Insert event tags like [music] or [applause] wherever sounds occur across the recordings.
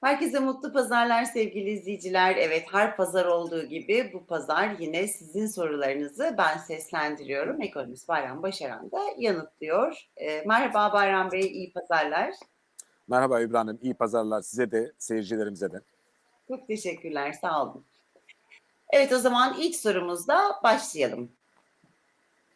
Herkese mutlu pazarlar sevgili izleyiciler. Evet her pazar olduğu gibi bu pazar yine sizin sorularınızı ben seslendiriyorum. Ekonomist Bayram Başaran da yanıtlıyor. E, merhaba Bayram Bey, iyi pazarlar. Merhaba İbrahim, iyi pazarlar size de seyircilerimize de. Çok teşekkürler, sağ olun. Evet o zaman ilk sorumuzla başlayalım.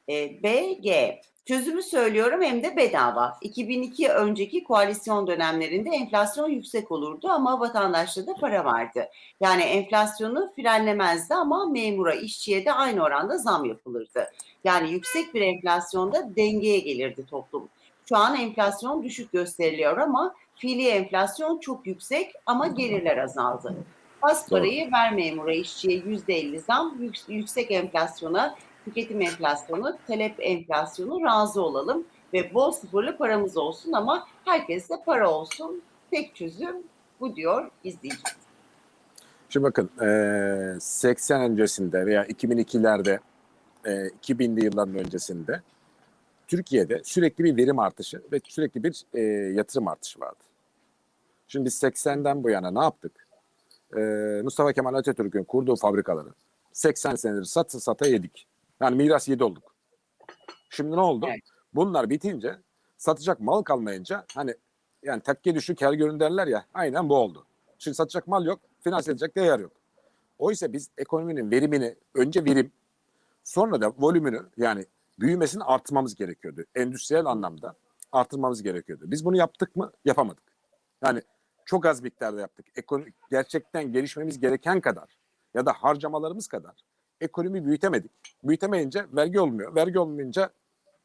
E, BG. Çözümü söylüyorum hem de bedava. 2002 önceki koalisyon dönemlerinde enflasyon yüksek olurdu ama vatandaşta da para vardı. Yani enflasyonu frenlemezdi ama memura, işçiye de aynı oranda zam yapılırdı. Yani yüksek bir enflasyonda dengeye gelirdi toplum. Şu an enflasyon düşük gösteriliyor ama fiili enflasyon çok yüksek ama gelirler azaldı. Az parayı ver memura, işçiye %50 zam, yüksek enflasyona tüketim enflasyonu, talep enflasyonu razı olalım ve bol sıfırlı paramız olsun ama herkeste para olsun. Tek çözüm bu diyor izleyicimiz. Şimdi bakın 80 öncesinde veya 2002'lerde 2000'li yılların öncesinde Türkiye'de sürekli bir verim artışı ve sürekli bir yatırım artışı vardı. Şimdi biz 80'den bu yana ne yaptık? Mustafa Kemal Atatürk'ün kurduğu fabrikaları 80 senedir satı sata yedik. Yani miras yedi olduk. Şimdi ne oldu? Evet. Bunlar bitince satacak mal kalmayınca hani yani tekke düşük her görün derler ya aynen bu oldu. Şimdi satacak mal yok, finanse edecek değer yok. Oysa biz ekonominin verimini önce verim sonra da volümünü yani büyümesini arttırmamız gerekiyordu. Endüstriyel anlamda arttırmamız gerekiyordu. Biz bunu yaptık mı? Yapamadık. Yani çok az miktarda yaptık. Ekonomi, gerçekten gelişmemiz gereken kadar ya da harcamalarımız kadar ekonomi büyütemedik. Büyütemeyince vergi olmuyor. Vergi olmayınca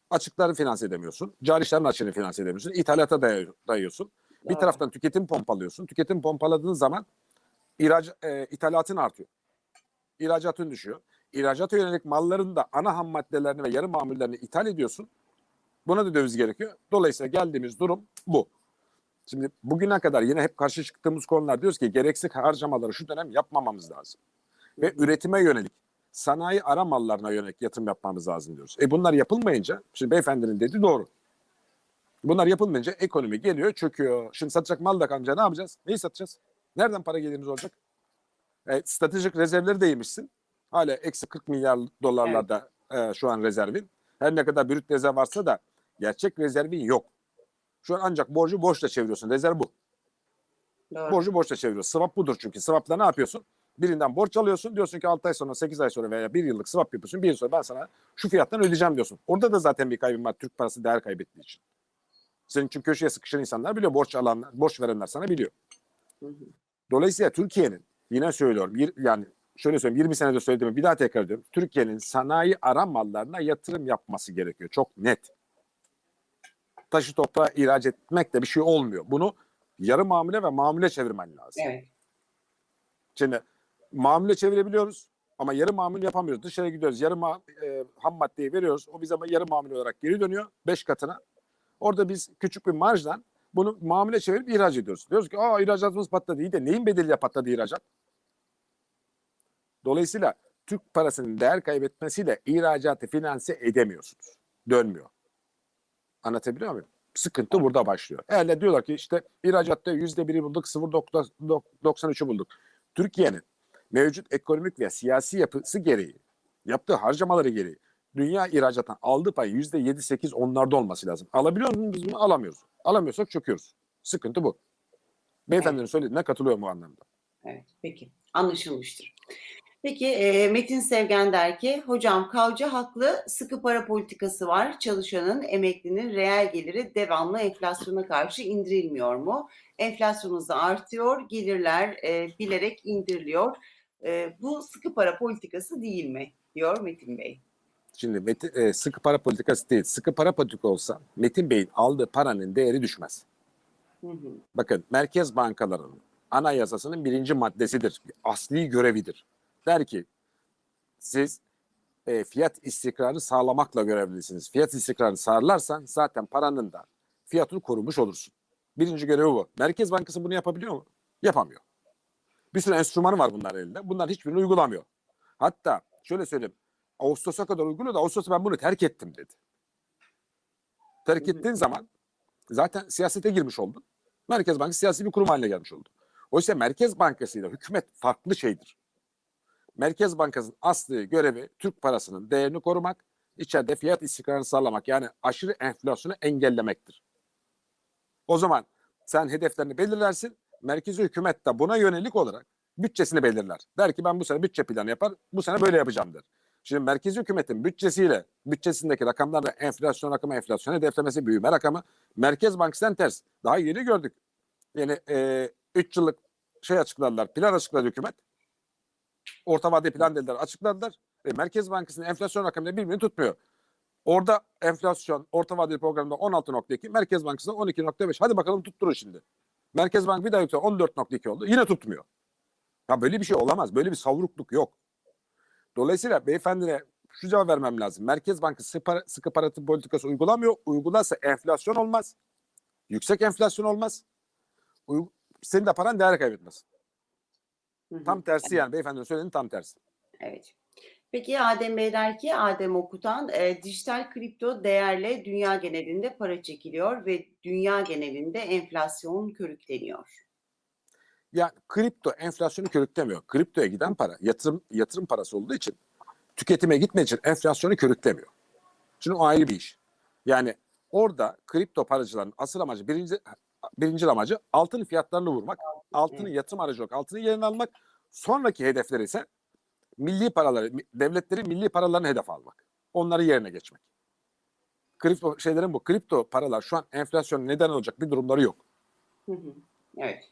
açıkları finanse edemiyorsun. Cari işlerin açığını finanse edemiyorsun. İthalata dayıyorsun. Evet. Bir taraftan tüketim pompalıyorsun. Tüketim pompaladığın zaman ihraç, e, ithalatın artıyor. İhracatın düşüyor. İhracata yönelik malların da ana ham maddelerini ve yarı mamullerini ithal ediyorsun. Buna da döviz gerekiyor. Dolayısıyla geldiğimiz durum bu. Şimdi bugüne kadar yine hep karşı çıktığımız konular diyoruz ki gereksiz harcamaları şu dönem yapmamamız lazım. Ve üretime yönelik sanayi ara mallarına yönelik yatırım yapmamız lazım diyoruz. E bunlar yapılmayınca, şimdi beyefendinin dediği doğru. Bunlar yapılmayınca ekonomi geliyor, çöküyor. Şimdi satacak mal da kalmayınca ne yapacağız? Neyi satacağız? Nereden para gelirimiz olacak? E, stratejik rezervleri de yemişsin. Hala eksi 40 milyar dolarlarda evet. e, şu an rezervin. Her ne kadar brüt rezerv varsa da gerçek rezervin yok. Şu an ancak borcu borçla çeviriyorsun. Rezerv bu. Doğru. Borcu borçla çeviriyorsun. Swap budur çünkü. Swap'ta ne yapıyorsun? Birinden borç alıyorsun. Diyorsun ki 6 ay sonra 8 ay sonra veya 1 yıllık swap yapıyorsun. Bir yıl sonra ben sana şu fiyattan ödeyeceğim diyorsun. Orada da zaten bir kaybın var. Türk parası değer kaybettiği için. Senin için köşeye sıkışan insanlar biliyor. Borç alanlar, borç verenler sana biliyor. Dolayısıyla Türkiye'nin yine söylüyorum bir, yani şöyle söyleyeyim 20 senede söylediğimi bir daha tekrar ediyorum. Türkiye'nin sanayi ara mallarına yatırım yapması gerekiyor. Çok net. Taşı toprağa ihraç etmek de bir şey olmuyor. Bunu yarı mamule ve mamule çevirmen lazım. Evet. Şimdi mamule çevirebiliyoruz ama yarı mamul yapamıyoruz. Dışarı gidiyoruz. Yarı ma e, ham maddeyi veriyoruz. O bize yarı mamul olarak geri dönüyor. Beş katına. Orada biz küçük bir marjdan bunu mamule çevirip ihraç ediyoruz. Diyoruz ki aa ihracatımız patladı. İyi de neyin bedeliyle patladı ihracat? Dolayısıyla Türk parasının değer kaybetmesiyle ihracatı finanse edemiyorsunuz. Dönmüyor. Anlatabiliyor muyum? Sıkıntı burada başlıyor. Eğer diyorlar ki işte ihracatta yüzde biri bulduk, 0.93'ü bulduk. Türkiye'nin mevcut ekonomik ve siyasi yapısı gereği, yaptığı harcamaları gereği dünya ihracattan aldığı pay yüzde yedi sekiz onlarda olması lazım. Alabiliyor muyuz biz bunu? Alamıyoruz. Alamıyorsak çöküyoruz. Sıkıntı bu. Beyefendinin evet. söylediğine katılıyorum bu anlamda. Evet, peki. Anlaşılmıştır. Peki e, Metin Sevgen der ki, hocam Kavcı haklı, sıkı para politikası var. Çalışanın, emeklinin reel geliri devamlı enflasyona karşı indirilmiyor mu? Enflasyon hızı artıyor, gelirler e, bilerek indiriliyor. E, bu sıkı para politikası değil mi? diyor Metin Bey. Şimdi Metin, e, sıkı para politikası değil. Sıkı para politikası olsa Metin Bey'in aldığı paranın değeri düşmez. Hı hı. Bakın merkez bankalarının anayasasının birinci maddesidir. Asli görevidir. Der ki siz e, fiyat istikrarı sağlamakla görevlisiniz. Fiyat istikrarını sağlarsan zaten paranın da fiyatını korumuş olursun. Birinci görevi bu. Merkez Bankası bunu yapabiliyor mu? Yapamıyor. Bir sürü enstrümanı var bunlar elinde. Bunlar hiçbirini uygulamıyor. Hatta şöyle söyleyeyim. Ağustos'a kadar uyguluyordu. Ağustos'ta ben bunu terk ettim dedi. Terk ettiğin zaman zaten siyasete girmiş oldun. Merkez Bankası siyasi bir kurum haline gelmiş oldu. Oysa Merkez Bankası ile hükümet farklı şeydir. Merkez Bankası'nın aslı görevi Türk parasının değerini korumak, içeride fiyat istikrarını sağlamak yani aşırı enflasyonu engellemektir. O zaman sen hedeflerini belirlersin, merkezi hükümet de buna yönelik olarak bütçesini belirler. Der ki ben bu sene bütçe planı yapar, bu sene böyle yapacağım der. Şimdi merkezi hükümetin bütçesiyle, bütçesindeki rakamlarla enflasyon rakamı, enflasyon hedeflemesi, büyüme rakamı Merkez Bankası'ndan ters. Daha yeni gördük. Yani 3 yıllık şey açıkladılar, plan açıkladı hükümet. Orta vade plan dediler, açıkladılar. E, Merkez Bankası'nın enflasyon rakamıyla birbirini tutmuyor. Orada enflasyon orta vadeli programda 16.2, Merkez Bankası'nda 12.5. Hadi bakalım tutturun şimdi. Merkez Bank bir daha yükseldi 14.2 oldu. Yine tutmuyor. Ya böyle bir şey olamaz. Böyle bir savrukluk yok. Dolayısıyla beyefendine şu cevap vermem lazım. Merkez Bankası sıkı, para, politikası uygulamıyor. Uygularsa enflasyon olmaz. Yüksek enflasyon olmaz. Uy- senin de paran değer kaybetmez. Hı hı. Tam tersi yani beyefendinin söylediğinin tam tersi. Evet. Peki Adem Bey der ki Adem Okutan e, dijital kripto değerle dünya genelinde para çekiliyor ve dünya genelinde enflasyon körükleniyor. Ya kripto enflasyonu körüklemiyor. Kriptoya giden para yatırım yatırım parası olduğu için tüketime gitmediği için enflasyonu körüklemiyor. Şimdi o ayrı bir iş. Yani orada kripto paracıların asıl amacı birinci birinci amacı altın fiyatlarını vurmak. Altının yatırım aracı olarak altını yerine almak. Sonraki hedefleri ise milli paraları, devletlerin milli paralarını hedef almak. Onları yerine geçmek. Kripto şeylerin bu. Kripto paralar şu an enflasyon neden olacak bir durumları yok. Evet.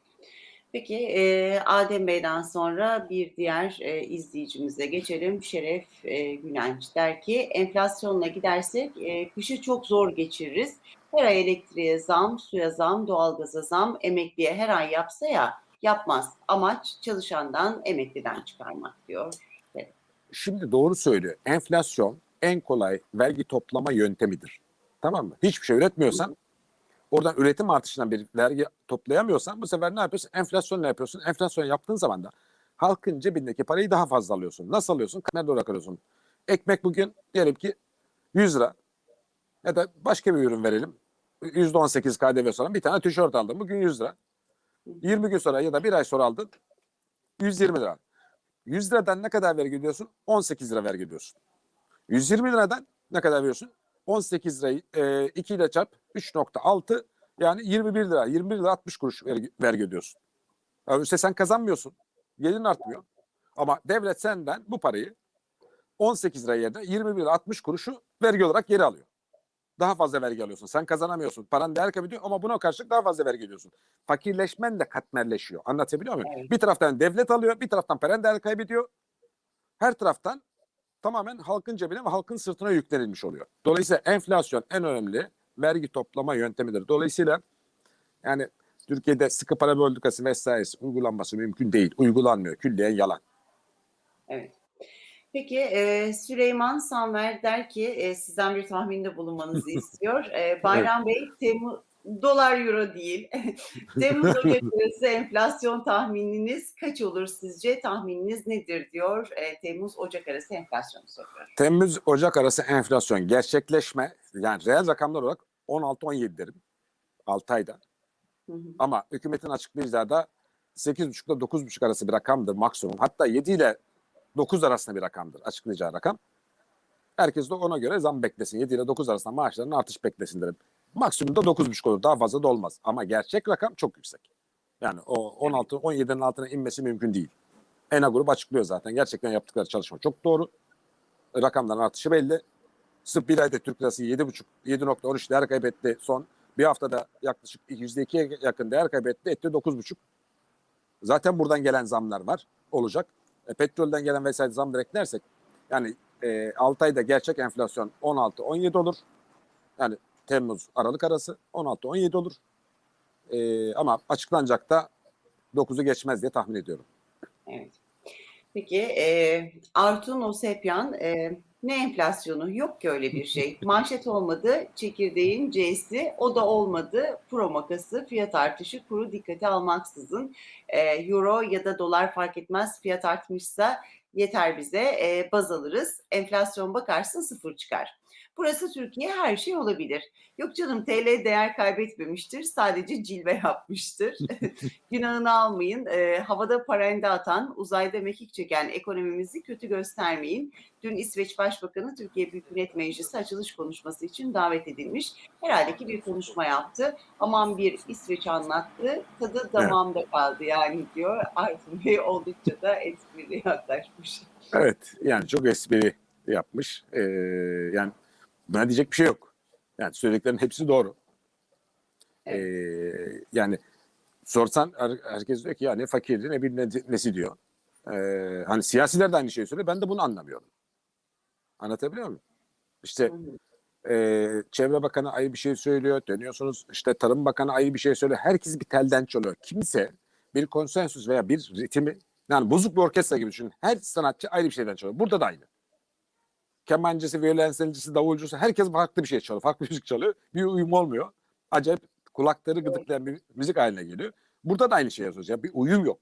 Peki Adem Bey'den sonra bir diğer e, izleyicimize geçelim. Şeref e, der ki enflasyonla gidersek kışı çok zor geçiririz. Her ay elektriğe zam, suya zam, doğalgaza zam, emekliye her ay yapsa ya yapmaz. Amaç çalışandan emekliden çıkarmak diyor. Şimdi doğru söylüyor. Enflasyon en kolay vergi toplama yöntemidir. Tamam mı? Hiçbir şey üretmiyorsan oradan üretim artışından bir vergi toplayamıyorsan bu sefer ne yapıyorsun? Enflasyonla yapıyorsun. Enflasyon yaptığın zaman da halkın cebindeki parayı daha fazla alıyorsun. Nasıl alıyorsun? Nerede olarak alıyorsun? Ekmek bugün diyelim ki 100 lira ya da başka bir ürün verelim. %18 KDV sonra bir tane tişört aldın. Bugün 100 lira. 20 gün sonra ya da bir ay sonra aldın. 120 lira. 100 liradan ne kadar vergi ödüyorsun? 18 lira vergi ödüyorsun. 120 liradan ne kadar veriyorsun? 18 lirayı e, 2 ile çarp 3.6 yani 21 lira. 21 lira 60 kuruş vergi, vergi ödüyorsun. Yani işte sen kazanmıyorsun. Gelirin artmıyor. Ama devlet senden bu parayı 18 lira yerine 21 lira 60 kuruşu vergi olarak geri alıyor. Daha fazla vergi alıyorsun. Sen kazanamıyorsun. Paran değer kaybediyor ama buna karşılık daha fazla vergi ödüyorsun. Fakirleşmen de katmerleşiyor. Anlatabiliyor muyum? Evet. Bir taraftan devlet alıyor, bir taraftan paran değer kaybediyor. Her taraftan tamamen halkın cebine ve halkın sırtına yüklenilmiş oluyor. Dolayısıyla enflasyon en önemli vergi toplama yöntemidir. Dolayısıyla yani Türkiye'de sıkı para politikası vesairesi uygulanması mümkün değil. Uygulanmıyor. Külliyen yalan. Evet. Peki e, Süleyman Sanver der ki e, sizden bir tahminde bulunmanızı [laughs] istiyor. E, Bayram Bey Temmuz dolar euro değil. [laughs] Temmuz Ocak enflasyon tahmininiz kaç olur sizce? Tahmininiz nedir diyor. E, Temmuz Ocak arası enflasyonu soruyor. Temmuz Ocak arası enflasyon gerçekleşme yani reel rakamlar olarak 16-17 derim. 6 ayda. Hı hı. Ama hükümetin açıklayacağı da 8,5 ile 9,5 arası bir rakamdır maksimum. Hatta 7 ile 9 arasında bir rakamdır açıklayacağı rakam. Herkes de ona göre zam beklesin. 7 ile 9 arasında maaşların artış beklesin derim. Maksimum da 9,5 olur. Daha fazla da olmaz. Ama gerçek rakam çok yüksek. Yani o 16 17'nin altına inmesi mümkün değil. ENA grup açıklıyor zaten. Gerçekten yaptıkları çalışma çok doğru. Rakamların artışı belli. Sırf bir ayda Türk lirası 7,5 7.13 değer kaybetti. Son bir haftada yaklaşık %2'ye yakın değer kaybetti. Etti 9,5. Zaten buradan gelen zamlar var. Olacak. E, petrolden gelen vesaire zamları eklersek yani e, 6 ayda gerçek enflasyon 16-17 olur. Yani Temmuz Aralık arası 16-17 olur. E, ama açıklanacak da 9'u geçmez diye tahmin ediyorum. Evet. Peki e, Artun Osepyan e, ne enflasyonu? Yok ki öyle bir şey. [laughs] Manşet olmadı, çekirdeğin C'si, o da olmadı. Pro makası, fiyat artışı, kuru dikkate almaksızın. E, Euro ya da dolar fark etmez fiyat artmışsa yeter bize. E, baz alırız. Enflasyon bakarsın sıfır çıkar. Burası Türkiye her şey olabilir. Yok canım TL değer kaybetmemiştir. Sadece cilve yapmıştır. [laughs] [laughs] Günahını almayın. E, havada parende atan, uzayda mekik çeken ekonomimizi kötü göstermeyin. Dün İsveç Başbakanı Türkiye Büyük Millet Meclisi açılış konuşması için davet edilmiş. Herhalde ki bir konuşma yaptı. Aman bir İsveç anlattı. Tadı damağımda kaldı yani diyor. Artur [laughs] Bey oldukça da esprili yaklaşmış. Evet yani çok espri yapmış. Ee, yani buna diyecek bir şey yok. Yani söylediklerin hepsi doğru. Ee, yani sorsan her- herkes diyor ki ya ne fakirdi ne bir ne, nesi diyor. Ee, hani siyasiler de aynı şeyi söylüyor. Ben de bunu anlamıyorum. Anlatabiliyor muyum? İşte e, Çevre Bakanı ayrı bir şey söylüyor. Dönüyorsunuz işte Tarım Bakanı ayrı bir şey söylüyor. Herkes bir telden çalıyor. Kimse bir konsensus veya bir ritmi yani bozuk bir orkestra gibi düşünün. Her sanatçı ayrı bir şeyden çalıyor. Burada da aynı. Kemancısı, violensellisi, davulcusu herkes farklı bir şey çalıyor. Farklı müzik çalıyor. Bir uyum olmuyor. Acayip kulakları gıdıklayan bir müzik haline geliyor. Burada da aynı şey yazıyoruz. Ya bir uyum yok.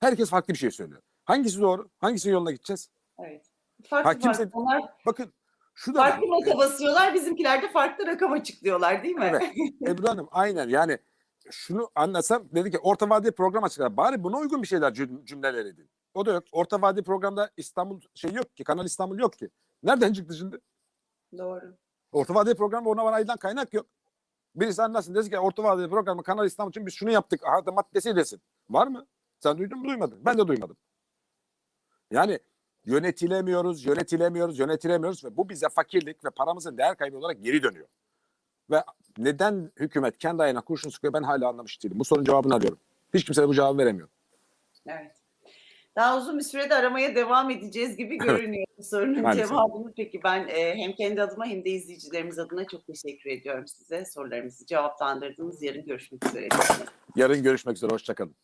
Herkes farklı bir şey söylüyor. Hangisi doğru? Hangisinin yoluna gideceğiz? Evet. Farklı Ha, kimse- farklı. Onlar Bakın şu da var. farklı nota basıyorlar. Bizimkiler de farklı rakam açıklıyorlar değil mi? Evet. [laughs] Ebru Hanım aynen yani şunu anlasam dedi ki orta vadeli program açıklar. Bari buna uygun bir şeyler cüm- cümleler edin. O da yok. Orta vadeli programda İstanbul şey yok ki. Kanal İstanbul yok ki. Nereden çıktı şimdi? Doğru. Orta vadeli programda ona var ayrılan kaynak yok. Birisi anlasın desin ki orta vadeli programı Kanal İstanbul için biz şunu yaptık. Aha da maddesi desin. Var mı? Sen duydun mu duymadın? Ben de duymadım. Yani yönetilemiyoruz, yönetilemiyoruz, yönetilemiyoruz ve bu bize fakirlik ve paramızın değer kaybı olarak geri dönüyor. Ve neden hükümet kendi ayağına kurşun sıkıyor ben hala anlamış değilim. Bu sorunun cevabını arıyorum. Hiç kimse bu cevabı veremiyor. Evet. Daha uzun bir sürede aramaya devam edeceğiz gibi görünüyor bu sorunun Maalesef. cevabını. Peki ben e, hem kendi adıma hem de izleyicilerimiz adına çok teşekkür ediyorum size. Sorularımızı cevaplandırdınız. Yarın görüşmek üzere. Yarın görüşmek üzere. Hoşçakalın.